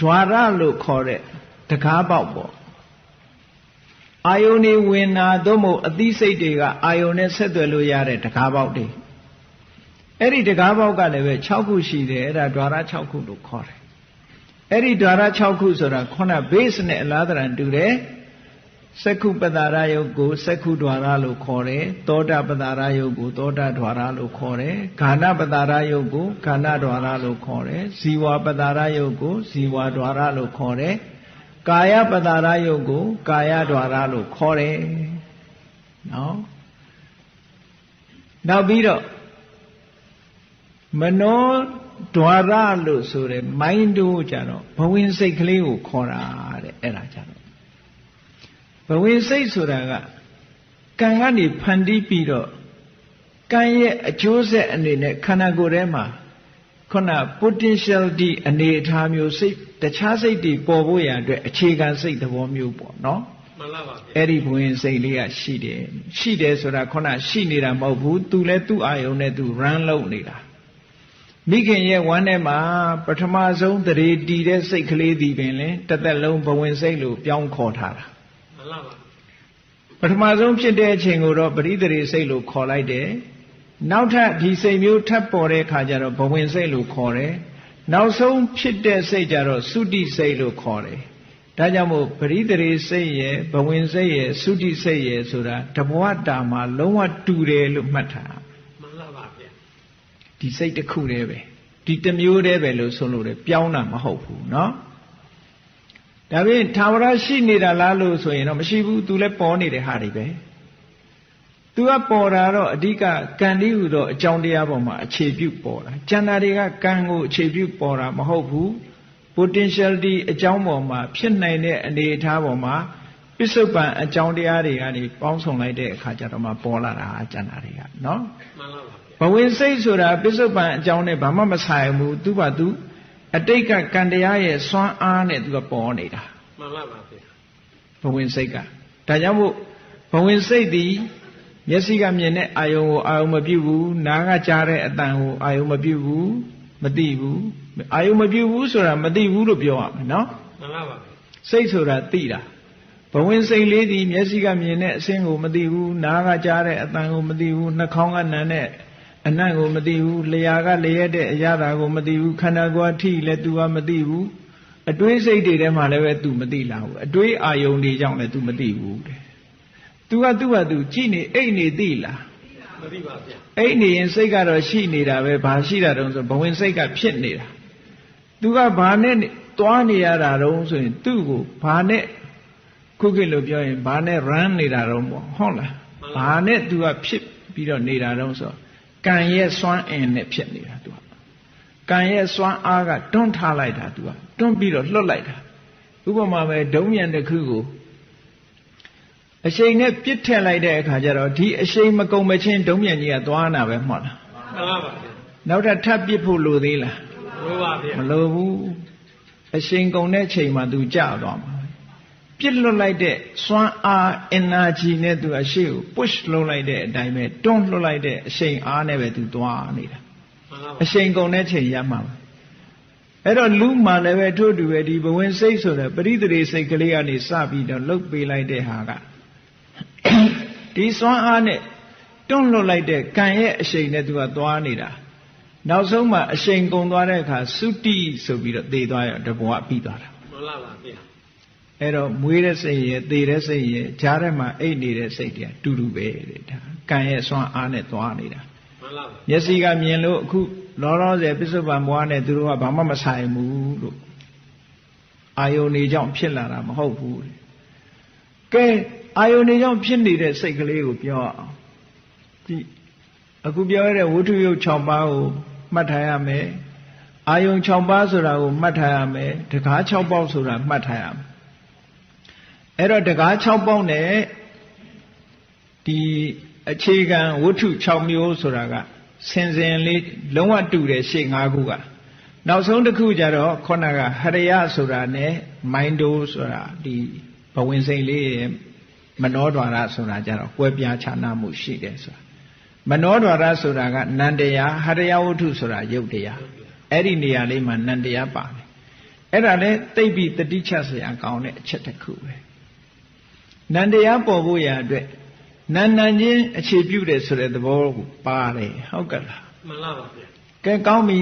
ဓွာရလို့ခေါ်တဲ့တကားပေါက်ပေါ့အာယုန်နေဝင်နာသို့မဟုတ်အသိစိတ်တွေကအာယုန်နဲ့ဆက်သွယ်လို့ရတဲ့တကားပေါက်တွေအဲ့ဒီတကားပေါက်ကလည်းပဲ6ခုရှိတယ်အဲ့ဒါဓွာရ6ခုလို့ခေါ်တယ်အဲ့ဒီဓွာရ6ခုဆိုတာခုန base နဲ့အလားတန်တူတယ် စက္ခုပတာရယုတ်ကိုစက္ခုဓာရလို့ခေါ်တယ်သောတာပတာရယုတ်ကိုသောတာဓာရလို့ခေါ်တယ်ခန္ဓာပတာရယုတ်ကိုခန္ဓာဓာရလို့ခေါ်တယ်ဇီဝပတာရယုတ်ကိုဇီဝဓာရလို့ခေါ်တယ်ကာယပတာရယုတ်ကိုကာယဓာရလို့ခေါ်တယ်နော်နောက်ပြီးတော့မနောဓာရလို့ဆိုရဲမိုင်းတို့ကြတော့ဘဝင်စိတ်ကလေးကိုခေါ်တာတဲ့အဲ့ဒါကြတော့ ဘဝင်စိတ်ဆိုတာကကံကနေဖန်တီးပြီးတော့ကံရဲ့အကျိုးဆက်အနေနဲ့ခန္ဓာကိုယ်ထဲမှာခုန potentiality အနေအထားမျိုးစိတ်တခြားစိတ်တွေပေါ်ဖို့ရအတွက်အခြေခံစိတ်သဘောမျိုးပေါ့နော်မှန်ပါပါအဲ့ဒီဘဝင်စိတ်လေးကရှိတယ်ရှိတယ်ဆိုတာခုနရှိနေတာမဟုတ်ဘူးသူလည်းသူ့အာယုံနဲ့သူ run လုပ်နေတာမိခင်ရဲ့ဝမ်းထဲမှာပထမဆုံးတရေတီတဲ့စိတ်ကလေးဒီပင်လဲတစ်သက်လုံးဘဝင်စိတ်လို့ပြောင်းခေါ်ထားတာ လားပါပထမဆုံးဖြစ်တဲ့အချိန်ကိုတော့ပရိသေစိတ်လို့ခေါ်လိုက်တယ်နောက်ထပ်ဒီစိတ်မျိုးထပ်ပေါ်တဲ့အခါကျတော့ဘဝင်စိတ်လို့ခေါ်တယ်နောက်ဆုံးဖြစ်တဲ့စိတ်ကြတော့သုတိစိတ်လို့ခေါ်တယ်ဒါကြောင့်မို့ပရိသေစိတ်ရဲ့ဘဝင်စိတ်ရဲ့သုတိစိတ်ရဲ့ဆိုတာတဘဝတာမှာလုံးဝတူတယ်လို့မှတ်ထားမှန်လားပါဗျာဒီစိတ်တစ်ခုတည်းပဲဒီတစ်မျိုးတည်းပဲလို့ဆိုလို့တယ်ပြောင်းတာမဟုတ်ဘူးเนาะ ဒါပြင်သာဝရရှိနေတာလားလို့ဆိုရင်တော့မရှိဘူးသူလည်းပေါ်နေတဲ့ဟာတွေပဲသူကပေါ်တာတော့အဓိကကံတိဟုသောအကြောင်းတရားပေါ်မှာအခြေပြုပေါ်တာကျန်တာတွေကကံကိုအခြေပြုပေါ်တာမဟုတ်ဘူး potentiality အကြောင်းပေါ်မှာဖြစ်နိုင်တဲ့အနေအထားပေါ်မှာပစ္စုပန်အကြောင်းတရားတွေကနေပေါင်းစုံလိုက်တဲ့အခါကျတော့မှပေါ်လာတာကျန်တာတွေကနော်မှန်ပါပါဘဝင်စိတ်ဆိုတာပစ္စုပန်အကြောင်းနဲ့ဘာမှမဆိုင်ဘူးသူ့ဘာသူ အတိတ်ကကံတရားရဲ့စွမ်းအားနဲ့သူကပေါ်နေတာမှန်ပါပါဗျာဘဝင်စိတ်ကဒါကြောင့်မို့ဘဝင်စိတ်သည်မျက်စိကမြင်တဲ့အာယုံကိုအာယုံမပြုဘူးနားကကြားတဲ့အတန်ကိုအာယုံမပြုဘူးမသိဘူးအာယုံမပြုဘူးဆိုတာမသိဘူးလို့ပြောရမယ်နော်မှန်ပါပါစိတ်ဆိုတာသိတာဘဝင်စိတ်လေးဒီမျက်စိကမြင်တဲ့အဆင်းကိုမသိဘူးနားကကြားတဲ့အတန်ကိုမသိဘူးနှာခေါင်းကနံတဲ့ အနံ့ကိုမသိဘူးလျှာကလျက်တဲ့အရာတာကိုမသိဘူးခန္ဓာကိုယ်အထိလည်း तू ကမသိဘူးအတွေးစိတ်တွေထဲမှာလည်းပဲ तू မသိလာဘူးအတွေးအာယုန်တွေကြောင့်လည်း तू မသိဘူးတဲ့ तू ကသူ့ဟာ तू ကြည့်နေအိတ်နေသိလားမသိပါဗျာအိတ်နေရင်စိတ်ကတော့ရှိနေတာပဲဘာရှိတာတုံးဆိုဘဝင်စိတ်ကဖြစ်နေတာ तू ကဘာနဲ့သွားနေရတာတုံးဆိုရင်သူ့ကိုဘာနဲ့ခုခေတ်လို့ပြောရင်ဘာနဲ့ run နေတာတုံးပေါ့ဟုတ်လားဘာနဲ့ तू ကဖြစ်ပြီးတော့နေတာတုံးဆိုတော့ ကံရဲ့စွမ်းအင်နဲ့ဖြစ်နေတာသူကကံရဲ့စွမ်းအားကတွန်းထားလိုက်တာသူကတွန်းပြီးတော့လွတ်လိုက်တာဥပမာပဲဒုံမြန်တစ်ခုကိုအရှိန်နဲ့ပြစ်ထည့်လိုက်တဲ့အခါကျတော့ဒီအရှိန်မကုံမချင်းဒုံမြန်ကြီးကသွားနာပဲမှတ်လားမှန်ပါပါနောက်ထပ်ထပ်ပြစ်ဖို့လိုသေးလားလိုပါဗျာမလိုဘူးအရှိန်ကုံတဲ့ချိန်မှာသူကြသွားမှာ ပြစ်လွတ်လိုက်တဲ့စွမ်းအား energy နဲ့သူအရှိကို push လုပ်လိုက်တဲ့အတိုင်းပဲတွန်းလွတ်လိုက်တဲ့အရှိန်အားနဲ့ပဲသူသွားနေတာအရှိန်ကုန်တဲ့ချိန်ရမှာအဲ့တော့လူမှလည်းပဲထို့တူပဲဒီဘဝင်စိတ်ဆိုတဲ့ပရိသေစိတ်ကလေးကနေစပြီးတော့လှုပ်ပေးလိုက်တဲ့ဟာကဒီစွမ်းအားနဲ့တွန်းလွတ်လိုက်တဲ့ကံရဲ့အရှိန်နဲ့သူကသွားနေတာနောက်ဆုံးမှအရှိန်ကုန်သွားတဲ့အခါသုတိဆိုပြီးတော့သေသွားရတဘဝပြီးသွားတာမှန်ပါပါဗျာ အဲ့တော့မွေးတဲ့စိတ်ရဲ့သေတဲ့စိတ်ရဲ့ဂျားထဲမှာအိတ်နေတဲ့စိတ်တွေတူတူပဲတဲ့ဒါကံရဲ့ဆွမ်းအားနဲ့သွားနေတာမှန်ပါပါမျက်စိကမြင်လို့အခုလောလောဆယ်ပစ္စုပန်ဘဝနဲ့သူတို့ကဘာမှမဆိုင်ဘူးလို့အာယုန်နေကြောင့်ဖြစ်လာတာမဟုတ်ဘူးကဲအာယုန်နေကြောင့်ဖြစ်နေတဲ့စိတ်ကလေးကိုပြောအောင်ဒီအခုပြောရတဲ့ဝိထုယုတ်6ပါးကိုမှတ်ထားရမယ်အာယုန်6ပါးဆိုတာကိုမှတ်ထားရမယ်တကား6ပေါက်ဆိုတာမှတ်ထားရမယ် အဲ့တော့တကား6ပေါက်နဲ့ဒီအခြေခံဝတ္ထု6မျိုးဆိုတာကစင်စင်လေးလုံးဝတူတယ်ရှေ့5ခုကနောက်ဆုံးတစ်ခုကျတော့ခုနကဟရယဆိုတာနဲ့မိုင်းဒိုဆိုတာဒီဘဝင်စိန်လေးရဲ့မနောဒွါရဆိုတာကျတော့ကွဲပြားခြားနားမှုရှိတယ်ဆိုတာမနောဒွါရဆိုတာကနန္တရားဟရယဝတ္ထုဆိုတာယုတ်တရားအဲ့ဒီနေရာလေးမှာနန္တရားပါတယ်အဲ့ဒါလည်းသိပ်ပြီးတတိချစရာကောင်းတဲ့အချက်တစ်ခုပဲ နန္တရားပေါ်ဖို့ရာအတွက်နန္နချင်းအခြေပြုတယ်ဆိုတဲ့သဘောကိုပါတယ်ဟုတ်ကဲ့လားမှန်လားပါဗျာကဲကောင်းပြီ